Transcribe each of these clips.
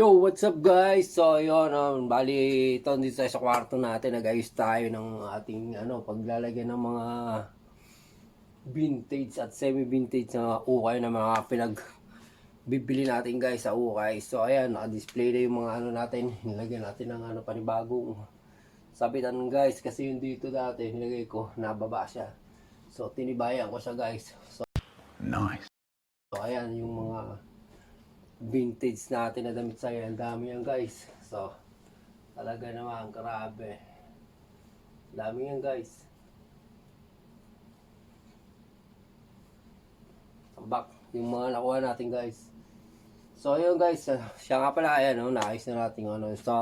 Yo, what's up guys? So, yun, um, bali, ito dito tayo sa kwarto natin, nag-ayos tayo ng ating, ano, paglalagyan ng mga vintage at semi-vintage na ukay na mga pinag bibili natin guys sa ukay. So, ayan, naka-display na yung mga ano natin, nilagyan natin ng ano, panibagong sabitan guys, kasi yung dito dati, nilagay ko, nababa siya. So, tinibayan ko siya guys. So, Nice. So, ayan yung mga vintage natin na damit sa'yo. Ang dami yan, guys. So, talaga naman, grabe. Dami yan, guys. Tambak. Yung mga nakuha natin, guys. So, ayun, guys. ah, Siya nga pala, ayan, no, naayos na natin, ano, sa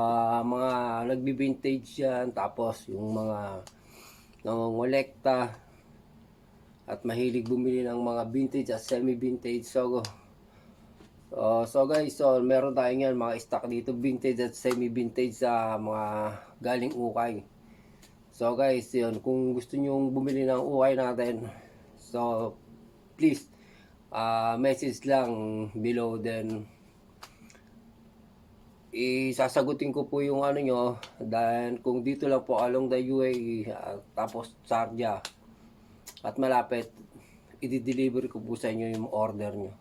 mga nagbi-vintage yan. Tapos, yung mga nangongolekta at mahilig bumili ng mga vintage at semi-vintage. So, so, so guys, so meron tayong yan, mga stock dito, vintage at semi-vintage sa mga galing ukay. So guys, yun, kung gusto nyo bumili ng ukay natin, so please, ah message lang below then isasagutin ko po yung ano nyo dahil kung dito lang po along the UAE ah, tapos Sardia at malapit, i-deliver ko po sa inyo yung order nyo.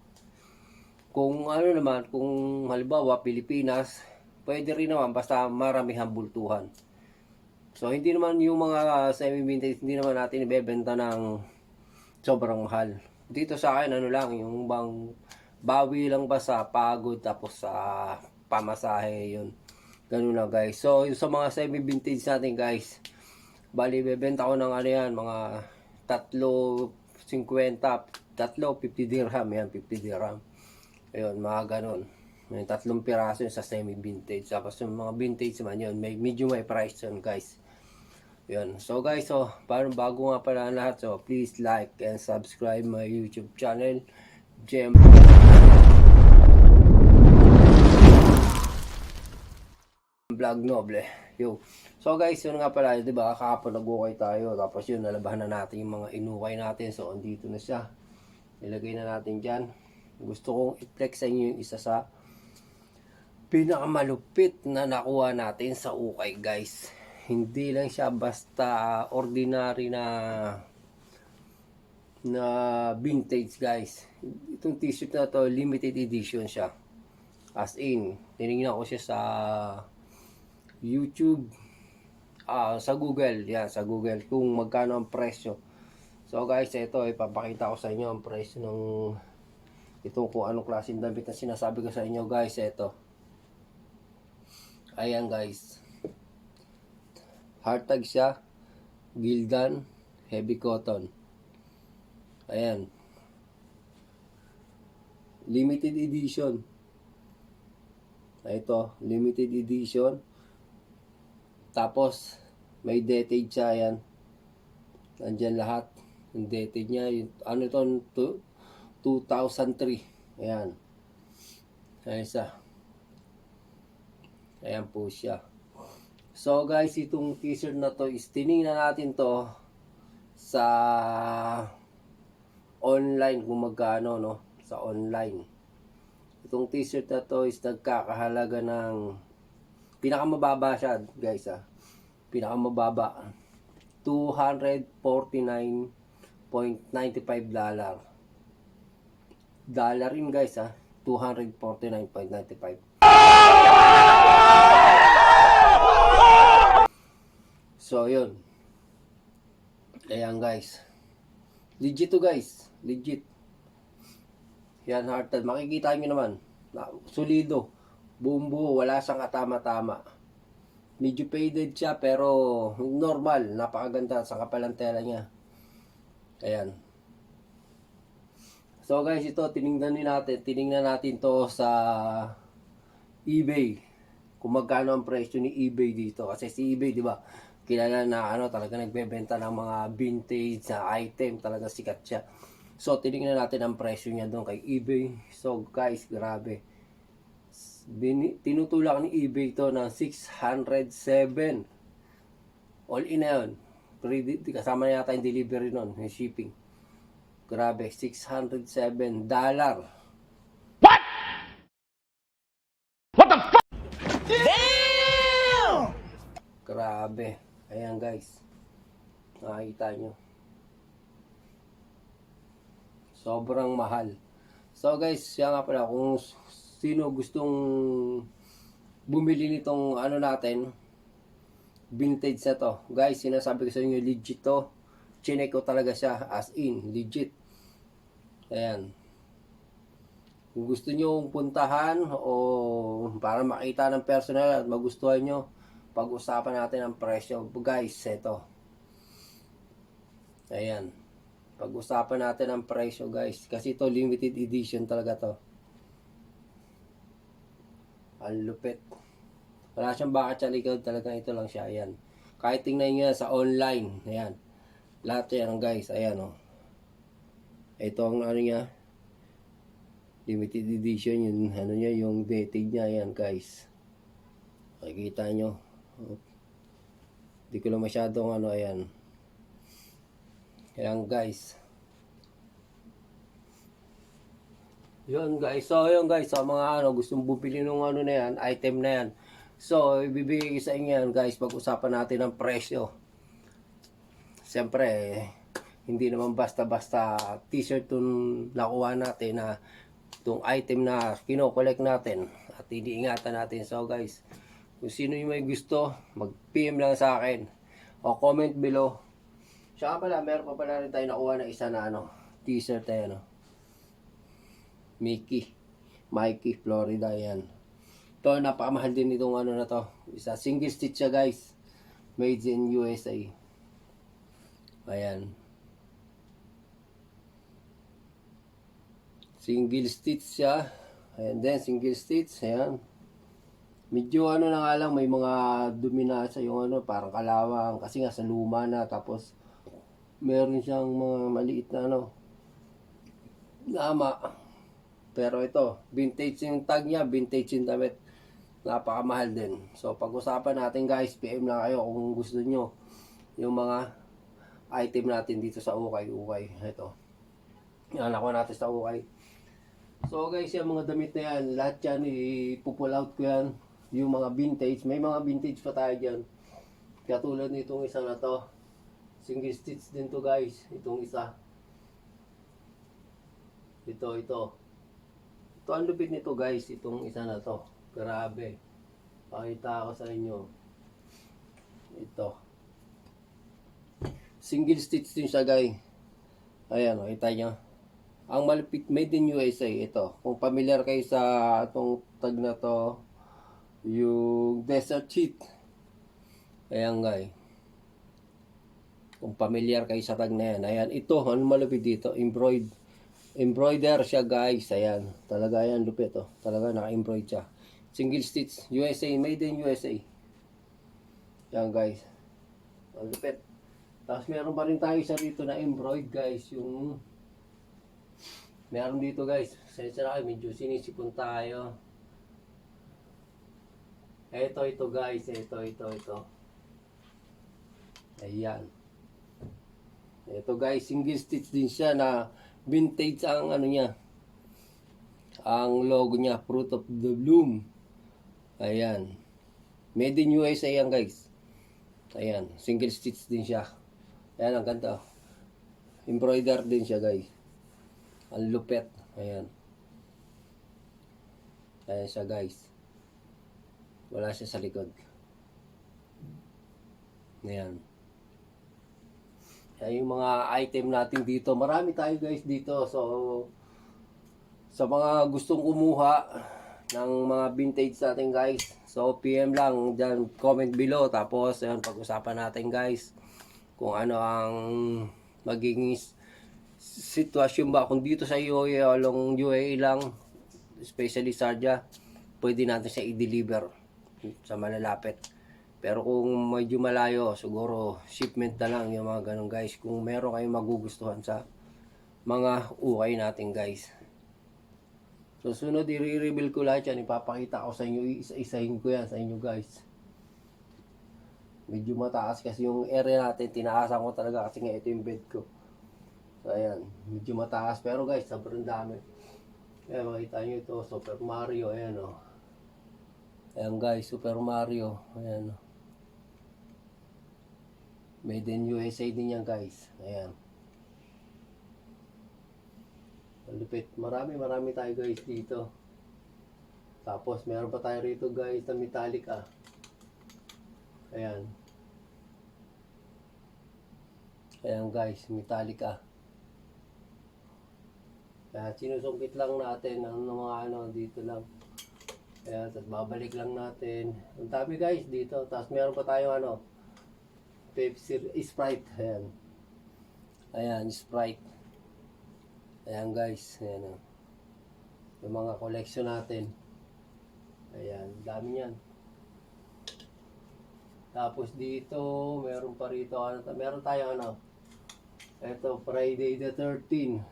Kung ano naman, kung halimbawa Pilipinas, pwede rin naman basta maramihan bultuhan. So hindi naman yung mga semi-vintage, hindi naman natin ibebenta ng sobrang mahal. Dito sa akin, ano lang, yung bang bawi lang ba sa pagod tapos sa pamasahe yun. Ganun lang guys. So yung sa mga semi-vintage natin guys, bali bebenta ko ng ano yan, mga tatlo 50, tatlo 50 dirham yan, 50 dirham. Ayun, mga ganon. May tatlong piraso yun sa semi-vintage. Tapos yung mga vintage man yun, may, medyo may price yun guys. Yun. So guys, so, parang bago nga pala lahat. So, please like and subscribe my YouTube channel. Gem Vlog Noble. Yo. So guys, yun nga pala, 'di ba? Kahapon nag-ukay tayo. Tapos yun, nalabahan na natin yung mga inukay natin. So, andito na siya. Nilagay na natin diyan. Gusto kong i-flex sa inyo yung isa sa pinakamalupit na nakuha natin sa ukay, guys. Hindi lang siya basta ordinary na na vintage, guys. Itong t-shirt na to, limited edition siya. As in, tinignan ko siya sa YouTube, ah sa Google, yan, sa Google, kung magkano ang presyo. So guys, ito, ipapakita ko sa inyo ang presyo ng itong kung anong klaseng damit na sinasabi ko sa inyo guys, ito. Ayan guys. Hard tag siya, Gildan, heavy cotton. Ayan. Limited edition. Ito, limited edition. Tapos, may dated siya yan. Nandyan lahat. Yung dated niya. Yung, ano ito? Tu- 2003. Ayan. Ayan isa. Ayan po siya. So guys, itong t-shirt na to is tinignan natin to sa online kung magkano no sa online. Itong t-shirt na to is nagkakahalaga ng pinakamababa siya guys ah. Pinakamababa 249.95 dollar. Dollar rin guys ah. 249.95. So yun. Ayan guys. Legit to guys. Legit. Yan hearted. Makikita nyo naman. Na, solido. Buong buo. Wala siyang katama-tama. Medyo faded siya pero normal. Napakaganda sa kapalang tela niya. Ayan. So guys, ito tiningnan din natin. Tiningnan natin to sa eBay. Kung magkano ang presyo ni eBay dito. Kasi si eBay, di ba? Kilala na ano, talaga nagbebenta ng mga vintage na item. Talaga sikat siya. So, tinignan natin ang presyo niya doon kay eBay. So, guys, grabe. Bini, tinutulak ni eBay to ng 607. All in na yun. Di- Kasama na yata yung delivery nun, yung shipping. Grabe, 607 dollar. What? What the fuck? Damn! Grabe. Ayan guys. Nakikita nyo. Sobrang mahal. So guys, siya nga pala kung sino gustong bumili nitong ano natin, vintage na to. Guys, sinasabi ko sa inyo legit to Chinek ko talaga siya as in, legit. Ayan. Kung gusto nyo puntahan o para makita ng personal at magustuhan nyo, pag-usapan natin ang presyo. Guys, ito. Ayan. Pag-usapan natin ang presyo guys. Kasi ito limited edition talaga to. Ang lupit. Wala siyang baka sa likod. Talagang ito lang siya. Ayan. Kahit tingnan nyo sa online. Ayan. Lahat yan guys. Ayan o. Oh. Ito ang ano niya. Limited edition. Yung ano niya. Yung dated niya. Ayan guys. Makikita nyo. Hindi ko lang masyadong ano. Ayan. Ayan guys. Yun guys. So yun guys. Sa mga ano gustong bumili ng ano na yan. Item na yan. So ibibigay sa inyo yan guys. Pag-usapan natin ang presyo. Siyempre hindi naman basta-basta t-shirt yung nakuha natin na itong item na kino-collect natin at iniingatan natin. So guys, kung sino yung may gusto, mag-PM lang sa akin o comment below Siya pala, meron pa pala rin tayo nakuha na isa na ano, t-shirt tayo, no? Mickey. Mikey, Florida, yan. Ito, napakamahal din itong ano na to. Isa, single stitch siya, guys. Made in USA. Ayan. Single stitch siya. Ayan din, single stitch. Ayan. Medyo ano na nga lang, may mga dumi na sa yung ano, parang kalawang. Kasi nga sa luma na. Tapos, meron siyang mga maliit na ano nama pero ito vintage yung tag niya vintage yung damit napakamahal din so pag-usapan natin guys PM lang kayo kung gusto nyo yung mga item natin dito sa ukay ukay ito yan ako natin sa ukay so guys yung mga damit na yan lahat yan ipupull out ko yan yung mga vintage may mga vintage pa tayo dyan katulad nitong isa na to Single stitch din to guys. Itong isa. Ito, ito. Ito ang lupit nito guys. Itong isa na to. Grabe. Pakita ko sa inyo. Ito. Single stitch din siya guys. Ayan o, kita nyo. Ang malupit made in USA ito. Kung familiar kayo sa itong tag na to, yung desert sheet. Ayan guys. Kung familiar kayo sa tag na yan. Ayan, ito, ano malupit dito? Embroid. Embroider siya guys. Ayan, talaga yan, lupit oh. Talaga naka-embroid siya. Single stitch, USA, made in USA. Yan guys. Ang lupit. Tapos meron pa rin tayo isa dito na embroid guys. Yung meron dito guys. Sensya na kayo, medyo sinisipon tayo. Ito, ito guys. Ito, ito, ito. Ayan. Ito guys, single stitch din siya na vintage ang ano niya. Ang logo niya, Fruit of the Bloom. Ayan. Made in USA yan guys. Ayan, single stitch din siya. Ayan, ang ganda. Embroider din siya guys. Ang lupet. Ayan. Ayan siya guys. Wala siya sa likod. Ayan. Yan yung mga item natin dito. Marami tayo guys dito. So, sa mga gustong kumuha ng mga vintage natin guys. So, PM lang dyan, comment below. Tapos, yan, pag-usapan natin guys kung ano ang magiging sitwasyon ba. Kung dito sa UAE, along UAE lang, especially Sarja, pwede natin siya i-deliver sa malalapit. Pero kung medyo malayo, siguro shipment na lang yung mga ganun guys. Kung meron kayong magugustuhan sa mga ukay natin guys. So sunod, i-reveal ko lahat yan. Ipapakita ko sa inyo, isa-isahin ko yan sa inyo guys. Medyo mataas kasi yung area natin, tinaasan ko talaga kasi nga ito yung bed ko. So ayan, medyo mataas. Pero guys, sobrang dami. Ayan, makita nyo ito, Super Mario, ayan o. Oh. Ayan guys, Super Mario, ayan o. Oh. Made in USA din yan guys. Ayan. Ang lupit. Marami, marami tayo guys dito. Tapos meron pa tayo rito guys na metallic ah. Ayan. Ayan guys, metallic ah. Ayan, sinusungkit lang natin ang mga ano dito lang. Ayan, tapos babalik lang natin. Ang dami guys dito. Tapos meron pa tayo ano, Pepsi, Sprite. Ayan. Ayan, Sprite. Ayan guys, ayan oh. Yung mga collection natin. Ayan, dami niyan. Tapos dito, meron pa rito, ano, meron tayo ano. Ito, Friday the 13.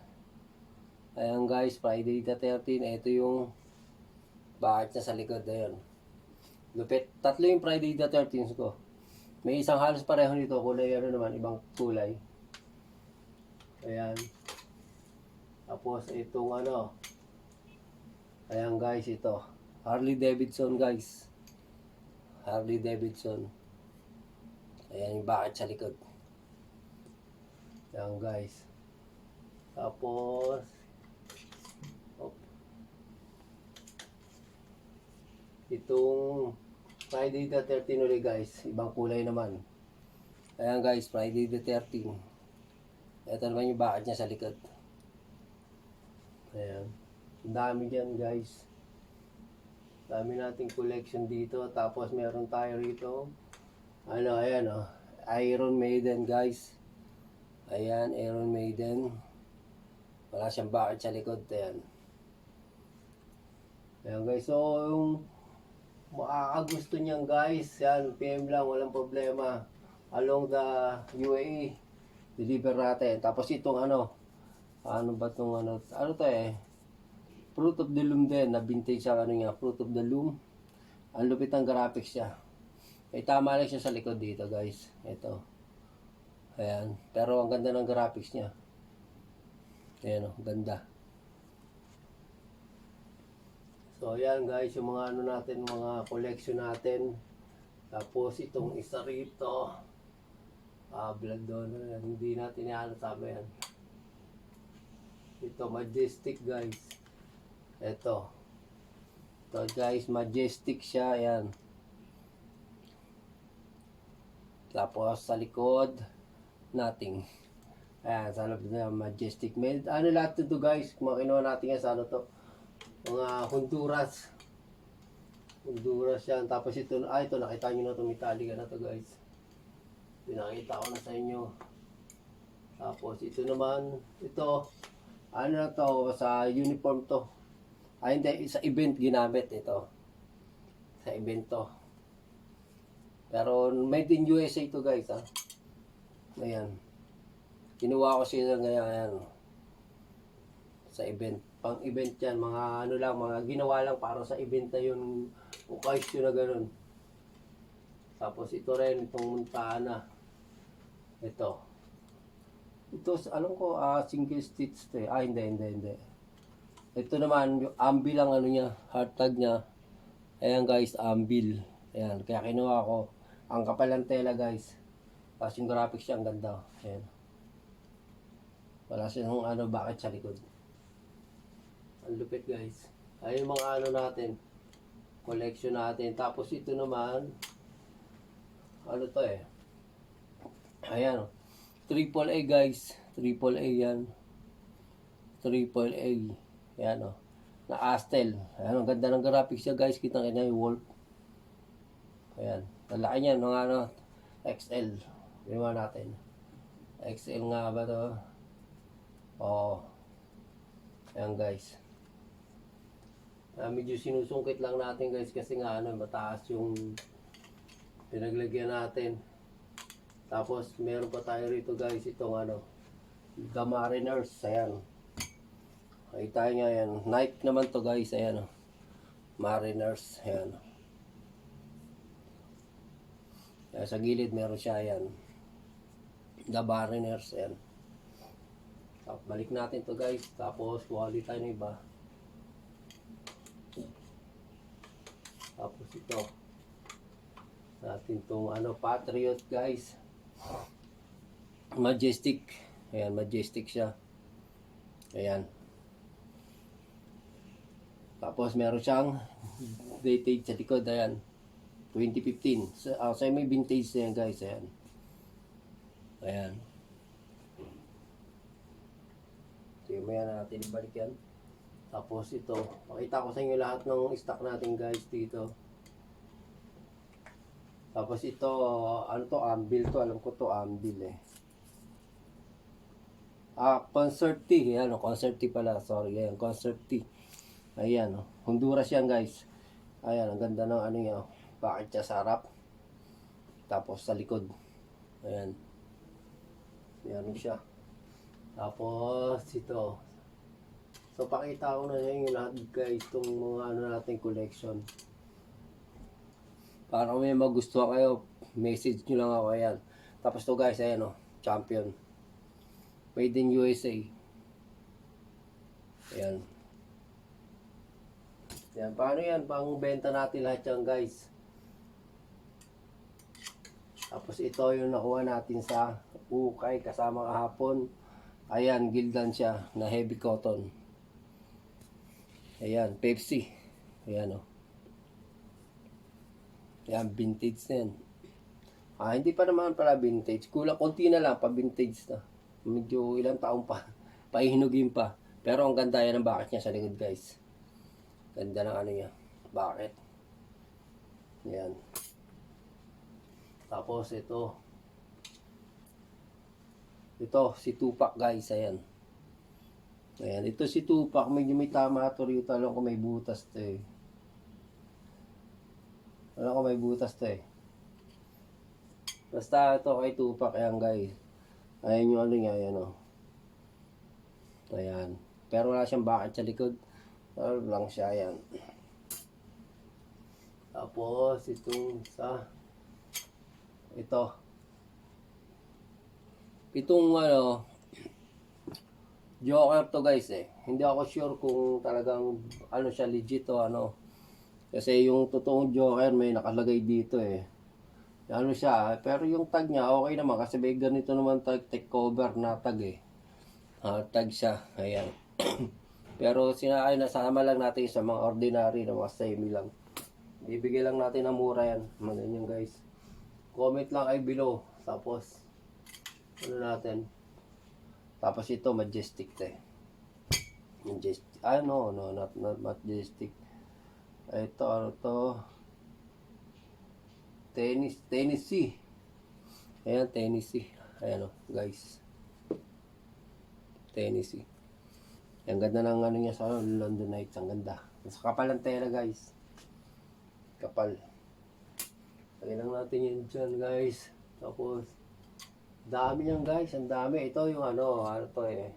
Ayan guys, Friday the 13. Ito yung bakit niya sa likod. Ayan. Lupit. Tatlo yung Friday the 13 ko. May isang halos pareho nito. Kulay ano naman, ibang kulay. Ayan. Tapos itong ano. Ayan guys, ito. Harley Davidson guys. Harley Davidson. Ayan yung bakit sa likod. Ayan guys. Tapos op. Itong Friday the 13 ulit guys. Ibang kulay naman. Ayan guys, Friday the 13. Ito naman yung bakit niya sa likod. Ayan. Ang dami dyan guys. Dami nating collection dito. Tapos meron tayo rito. Ano, ayan oh. Iron Maiden guys. Ayan, Iron Maiden. Wala siyang bakit sa likod. Ayan. Ayan guys. So, yung makakagusto niyan guys. Yan, PM lang. Walang problema. Along the UAE. Deliver natin. Tapos itong ano. Ano ba itong ano? Ano to eh? Fruit of the Loom din. Na vintage ang ano niya. Fruit of the Loom. Ang lupit ng graphics siya. Eh, tama lang siya sa likod dito, guys. Ito. Ayan. Pero ang ganda ng graphics niya. Ayan o, ganda. So, ayan guys, yung mga ano natin, mga collection natin. Tapos, itong isa rito. Ah, blood donor. Hindi natin sabi yan. Ito, majestic guys. Ito. Ito guys, majestic siya. Ayan. Tapos sa likod, nothing. Ayan, sa loob na majestic. May, ano lahat ito guys, kung kinuha natin yan sa ano to, mga Honduras. Honduras yan. Tapos ito, ah ito, nakita nyo na ito, Metallica na to guys. Pinakita ko na sa inyo. Tapos ito naman, ito, ano na to, sa uniform to. Ah, hindi, sa event ginamit ito. Sa event to. Pero made in USA to guys ha. Ayan. Kinuha ko sila ngayon ayan. Sa event. Pang event yan. Mga ano lang, mga ginawa lang para sa event na yun. Occasion na ganun. Tapos ito rin, itong Montana. Ito. Ito, alam ko, ah, single stitch to eh. Ah, hindi, hindi, hindi. Ito naman, yung ambil ang ano niya, hard tag niya. Ayan guys, ambil. Ayan, kaya kinuha ko. Ang kapal ng tela guys. Tapos graphics niya, ang ganda. Ayan. Wala siyang ano, bakit sa likod. Ang lupit guys. Ayun mga ano natin. Collection natin. Tapos ito naman, ano to eh. Ayan. Triple A guys. Triple A yan. Triple A. Ayan o. Na Astel. Ayan, ang ganda ng graphics niya guys. Kita kanya yung wolf. Ayan. Ang laki niyan, mga ano, XL. Ginawa natin. XL nga ba to? Oo. Ayan guys. Ah, medyo sinusungkit lang natin guys kasi nga ano, mataas yung pinaglagyan natin. Tapos meron pa tayo rito guys itong ano, The Mariners. Ayan. Nakita nyo yan. Nike naman to guys. Ayan o. Mariners. Ayan. Ayan, sa gilid meron siya. Ayan. The Mariners. Ayan. Tapos, balik natin to guys. Tapos ulit tayo ng iba. Tapos ito. Natin tong ano, Patriot guys. Majestic. Ayan, majestic siya. Ayan. Tapos meron siyang dated sa likod. Ayan. 2015. Sa, ah, sa may vintage na yan guys. Ayan. Ayan. Maya natin ibalik yan. Tapos ito, pakita ko sa inyo lahat ng stock natin guys dito. Tapos ito, ano to, Ambil to. Alam ko to, Ambil eh. Ah, Concert T. Ayan, oh, Concert T pala. Sorry, ayan, Concert T. Ayan, oh. Honduras yan guys. Ayan, ang ganda ng ano niya. oh. Bakit siya sa harap. Tapos sa likod. Ayan. Ayan siya. Tapos ito. So pakita ko na yung lahat guys itong mga ano nating collection. Para kung may magustuhan kayo, message nyo lang ako ayan. Tapos to guys, ayan o, champion. Made in USA. Ayan. Ayan, paano yan? Pang benta natin lahat yan guys. Tapos ito yung nakuha natin sa ukay kasama kahapon. Ayan, gildan siya na heavy cotton. Ayan, Pepsi. Ayan o. Ayan, vintage na yan. Ah, hindi pa naman pala vintage. Kulang konti na lang pa vintage na. Medyo ilang taon pa. Pahihinugin pa. Pero ang ganda yan ang bakit niya sa likod guys. Ganda ng ano niya. Bakit? Ayan. Tapos ito. Ito, si Tupac guys. Ayan. Ayan. Ito si Tupac. Medyo may tama ito rito. Alam ko may butas to eh. Alam ko may butas to eh. Basta ito kay Tupac. Ayan guys. Ayan yung ano niya. Ayan o. Ayan. Pero wala siyang bakit sa likod. Ano lang siya. Ayan. Tapos itong sa ito. Itong ano, Joker to guys eh. Hindi ako sure kung talagang ano siya legit o ano. Kasi yung totoong Joker may nakalagay dito eh. Ano siya, pero yung tag niya okay naman kasi may ganito naman tag take cover na tag eh. Ah, tag siya. Ayan. pero sinaay nasama lang natin sa mga ordinary na mga semi lang. Bibigay lang natin ng mura yan. Mga ganyan guys. Comment lang ay below. Tapos, ano natin. Tapos ito, majestic to eh. Majestic. Ah, no, no, not, not majestic. Ito, ano to? Tennis, Tennessee. Ayan, Tennessee. Ayan o, guys. Tennessee. Ang ganda ng ano niya sa London Nights. Ang ganda. Sa kapal ng tela, guys. Kapal. Lagyan lang natin yun dyan, guys. Tapos, dami yan, guys. Ang dami. Ito yung ano, ano to eh.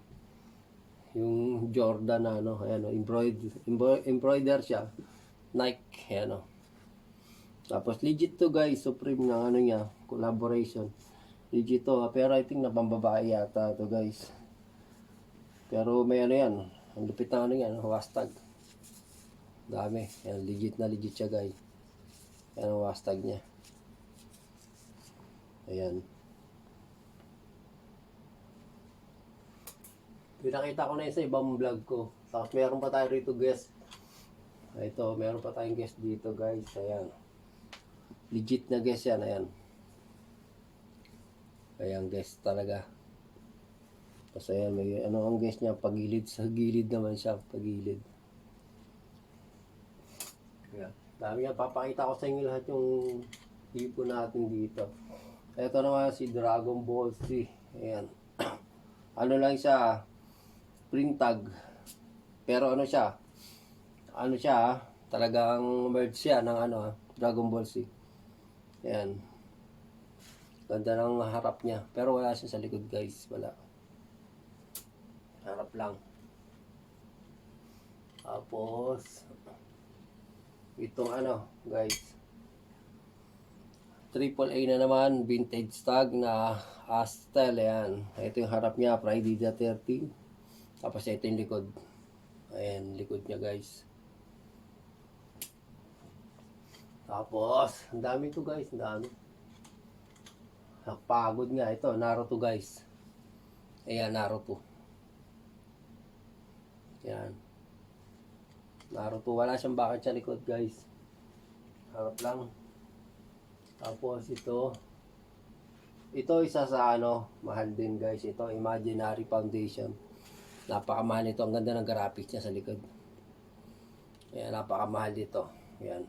Yung Jordan na ano, ayan o, embroider, embro- embroider siya. Nike, ayan o. Tapos legit to guys, Supreme na ano niya, collaboration. Legit to, pero I think na pambabae yata to guys. Pero may ano yan, ang lupit na ano yan, hashtag. Dami, yan, legit na legit siya guys. Yan ang hashtag niya. Ayan. Pinakita ko na yun sa ibang vlog ko. Tapos meron pa tayo rito guest. Ito, meron pa tayong guest dito guys. Ayan. Legit na guest yan. Ayan. Ayan guest talaga. Tapos ayan, may ano ang guest niya. Pagilid. Sa gilid naman siya. Pagilid. Ayan. Dami yan. Papakita ko sa inyo lahat yung tipo natin dito. Ito naman si Dragon Ball Z. Ayan. ano lang siya. Print tag. Pero ano siya? Ano siya? ah, Talagang merge siya ng ano, ah, Dragon Ball Z. Ayan. Ganda ng harap niya. Pero wala siya sa likod guys. Wala. Harap lang. Tapos, itong ano, guys. Triple A na naman, vintage tag na Astel, ayan. Ito yung harap niya, Friday the 13. Tapos ito yung likod. Ayan, likod niya guys. Tapos, ang dami to guys, ang dami. Nakapagod nga ito, Naruto guys. Ayan, Naruto. Yan. Naruto. Wala siyang bakit sa likod, guys. Harap lang. Tapos ito. Ito isa sa ano, mahal din guys. Ito, Imaginary Foundation. Napakamahal nito. Ang ganda ng graphics niya sa likod. Ayan, napakamahal dito. Ayan.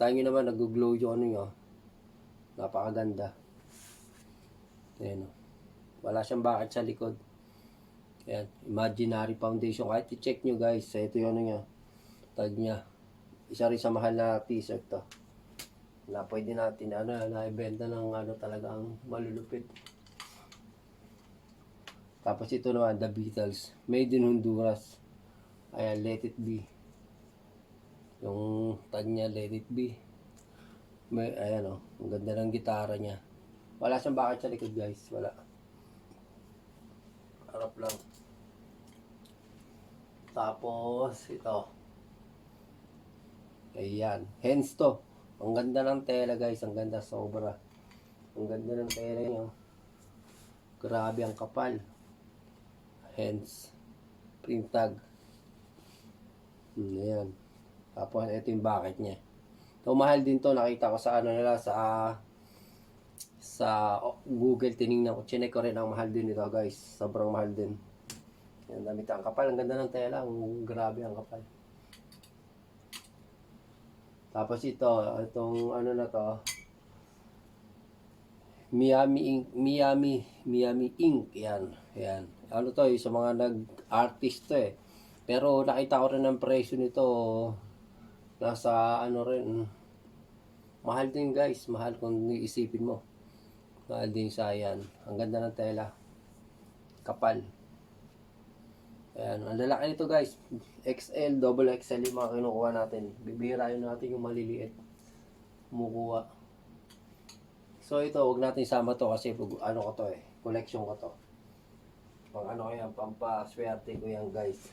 Tayo nyo naman, nag-glow yung ano nyo. Napakaganda. Ayan o. Wala siyang bakit sa likod. Ayan, Imaginary Foundation. Kahit i-check nyo guys, ito yung ano niya. Tag niya. Isa rin sa mahal na t-shirt to. Na pwede natin ano, na-ibenta ng ano talagang malulupit. Tapos ito naman, The Beatles. Made in Honduras. Ayan, Let It Be. Yung tag niya, Let It Be. May, ayan o, ang ganda ng gitara niya. Wala siyang bakit sa likod guys, wala. Harap lang. Tapos, ito. Ayan. Hens to. Ang ganda ng tela guys. Ang ganda sobra. Ang ganda ng tela nyo. Grabe ang kapal. Hens. Print tag. Hmm, ayan. Tapos ito yung bucket niya. Ito mahal din to. Nakita ko sa ano nila sa sa Google tiningnan ko. Chinek ko rin ang mahal din ito guys. Sobrang mahal din. Yan, damit ang kapal. Ang ganda ng tela. Ang grabe ang kapal. Tapos ito, itong ano na to. Miami Ink, Miami, Miami Ink. Yan, yan. Ano to, eh, sa mga nag-artist eh. Pero nakita ko rin ang presyo nito. Nasa ano rin. Mahal din guys. Mahal kung iisipin mo. Mahal din sa yan. Ang ganda ng tela. Kapal. Ayan, ang lalaki nito guys. XL, double XL yung mga kinukuha natin. Bibihirayin natin yung maliliit. Kumukuha. So ito, wag natin sama to kasi ano ko to eh. Collection ko to. Pang ano ko yan, pampaswerte ko yan guys.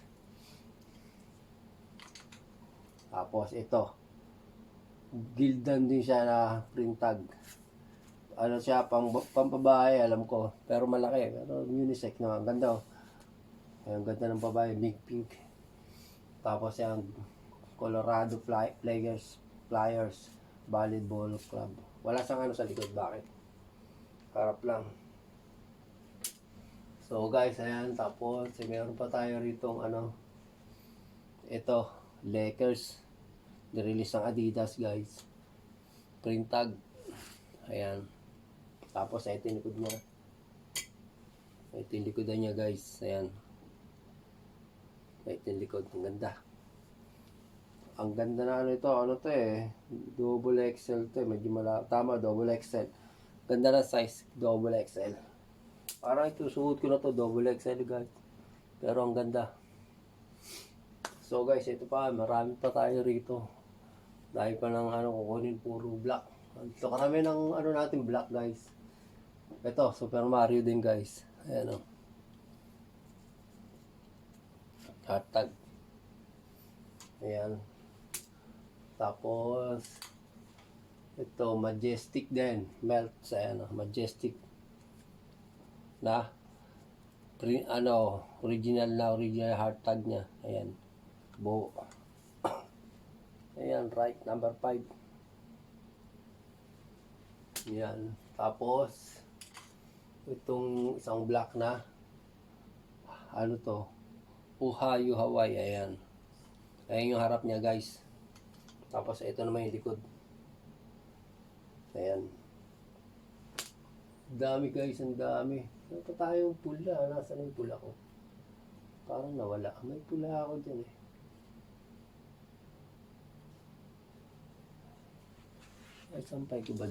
Tapos ito. Gildan din siya na print tag. Ano siya, pang, pampabahay, alam ko. Pero malaki. Pero unisex na. Ang ganda oh. Ang ganda ng babae, big pink. Tapos yung Colorado Fly, Players, Flyers Volleyball Club. Wala siyang ano sa likod, bakit? Harap lang. So guys, ayan, tapos eh, meron pa tayo rito ano, ito, Lakers. Nirelease ng Adidas guys. Print tag. Ayan. Tapos ito yung likod niya. Ito yung likodan niya guys. Ayan. Ito yung likod. Ang ganda. Ang ganda na ano ito. Ano to eh. Double XL to eh. Medyo mala... Tama, double XL. Ganda na size. Double XL. Parang ito, suot ko na to. Double XL guys. Pero ang ganda. So guys, ito pa. Marami pa tayo rito. Dahil pa ng ano, kukunin puro black. So karami ng ano natin black guys. Ito, Super Mario din guys. Ayan o. Hatag. Ayan. Tapos, ito, Majestic din. Melt sa ano, Majestic. Na, pre, ano, original na original heart tag niya. Ayan. Buo. Ayan, right, number 5. Yan. Tapos, itong isang black na, ano to, Ohio, Hawaii, ayan. Ayan yung harap niya, guys. Tapos, ito naman yung likod. Ayan. Dami, guys, ang dami. Ano pa tayong pula? Nasaan yung pula ko? Parang nawala. May pula ako dyan, eh. Ay, sampay ko ba?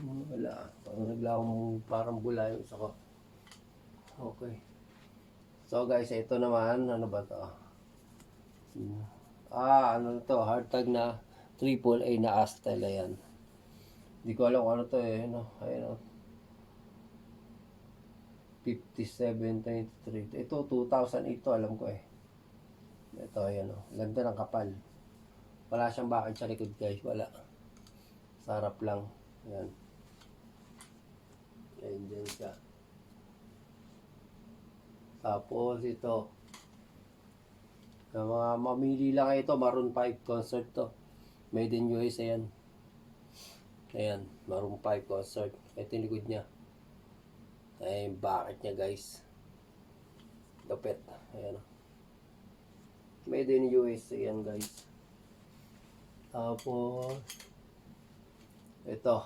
Hmm, Wala. Parang nagla akong parang bula yung isa ko. Okay. So guys, ito naman, ano ba to? Hmm. Ah, ano to? Hard tag na triple A na Astel, ayan. Hindi ko alam kung ano to eh, no? Ayan o. 57.23. Ito, 2008 to, alam ko eh. Ito, ayan o. Ganda ng kapal. Wala siyang bakit sa likod guys, wala. Sarap lang. Ayan. Ayan dyan siya. Tapos ito. Yung mga mamili lang kayo ito, Maroon 5 concert to. Made in USA yan. Ayan, Maroon 5 concert. Ito yung likod niya. Ay, bakit niya guys. Lupit. Ayan. Made in USA yan guys. Tapos, ito.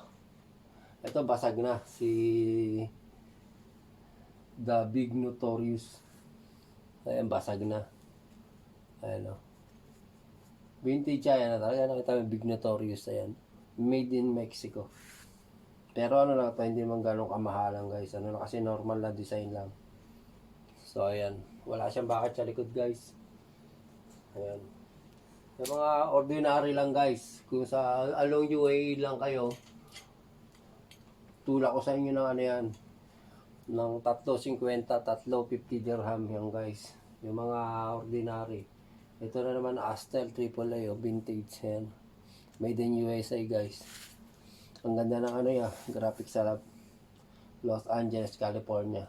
Ito basag na. Si The Big Notorious. Ayan, basag na. Ayan. Vintage yan. Talaga nakita mo Big Notorious. Ayan. Made in Mexico. Pero ano lang ito, hindi naman ganong kamahalan guys. Ano lang kasi normal na design lang. So ayan. Wala siyang bakit sa likod guys. Ayan. Yung mga ordinary lang guys. Kung sa along UAE lang kayo, tulak ko sa inyo ng ano yan. Ng 3.50, 3.50 dirham yan guys. Yung mga ordinary. Ito na naman Astel AAA o vintage yan. Made in USA guys. Ang ganda ng ano yan, graphics sa. Los Angeles, California.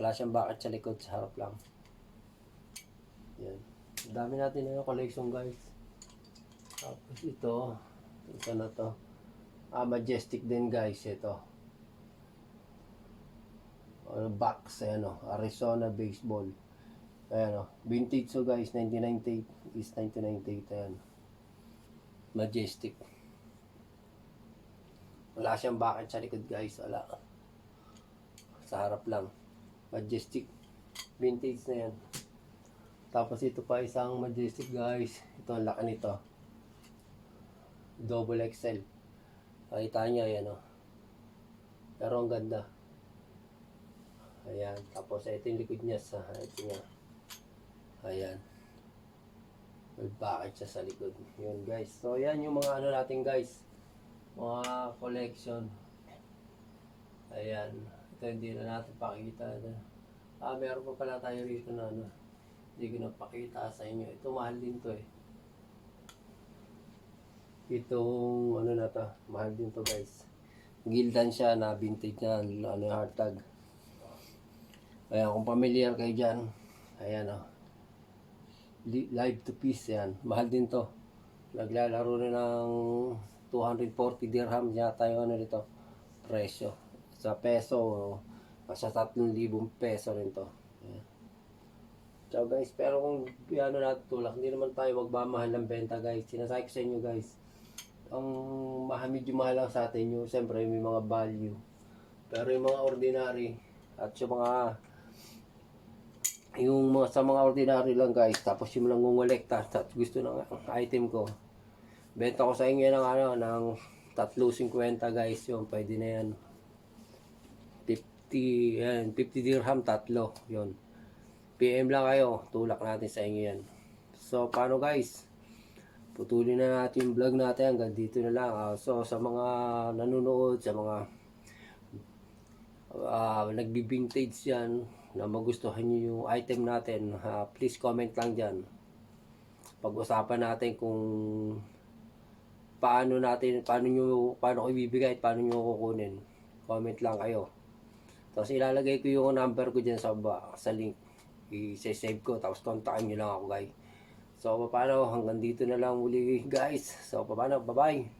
Wala siyang bakit sa likod, sa harap lang. Yan. Dami natin na yung collection guys. Tapos ito, ito na to. Ah, Majestic din guys, ito. Ano, box, ayan o, Arizona Baseball. Ayan o, vintage so guys, 1998 is 1998, ayan. Majestic. Wala siyang bakit sa likod guys, wala. Sa harap lang. Majestic. Vintage na yan. Tapos ito pa isang Majestic guys. Ito ang laki nito. Double XL. Nakita niya yan oh. Pero ang ganda. Ayan. Tapos ito yung likod niya sa ito niya. Ayan. May bakit siya sa likod. Yun guys. So yan yung mga ano natin guys. Mga collection. Ayan. Ito hindi na natin pakita. Ah, meron pa pala tayo rito na ano. Hindi ko napakita sa inyo. Ito mahal din to eh. Itong ano na to. Mahal din to guys. Gildan siya na vintage na ano yung hard tag. Ayan, kung familiar kayo dyan. Ayan oh. Li- Live to piece yan. Mahal din to. Naglalaro na ng 240 dirham yata yung ano nito. Presyo. Sa peso, nasa 3,000 peso rin to. Ayan. So guys, pero kung ano natin tulak, hindi naman tayo magmamahal ng benta guys. Sinasabi ko sa inyo guys, ang mahal, medyo mahal lang sa atin yung siyempre may mga value. Pero yung mga ordinary at yung mga yung mga sa mga ordinary lang guys, tapos yung nangungulekta at gusto ng item ko. Benta ko sa inyo ng ano, ng 3.50 guys, yung pwede na yan. 50, yan, 50 dirham tatlo, yun. PM lang kayo, tulak natin sa inyo yan. So, paano guys? Putulin na natin yung vlog natin hanggang dito na lang. Ah, so, sa mga nanonood, sa mga uh, nagbi-vintage yan, na magustuhan nyo yung item natin, ah, please comment lang dyan. Pag-usapan natin kung paano natin, paano nyo, paano ko ibibigay at paano nyo kukunin. Comment lang kayo. Tapos ilalagay ko yung number ko dyan sa, ba, sa link. I-save ko, tapos kontakin nyo lang ako guys. So, paano, hanggang dito na lang muli guys. So, paano, bye-bye.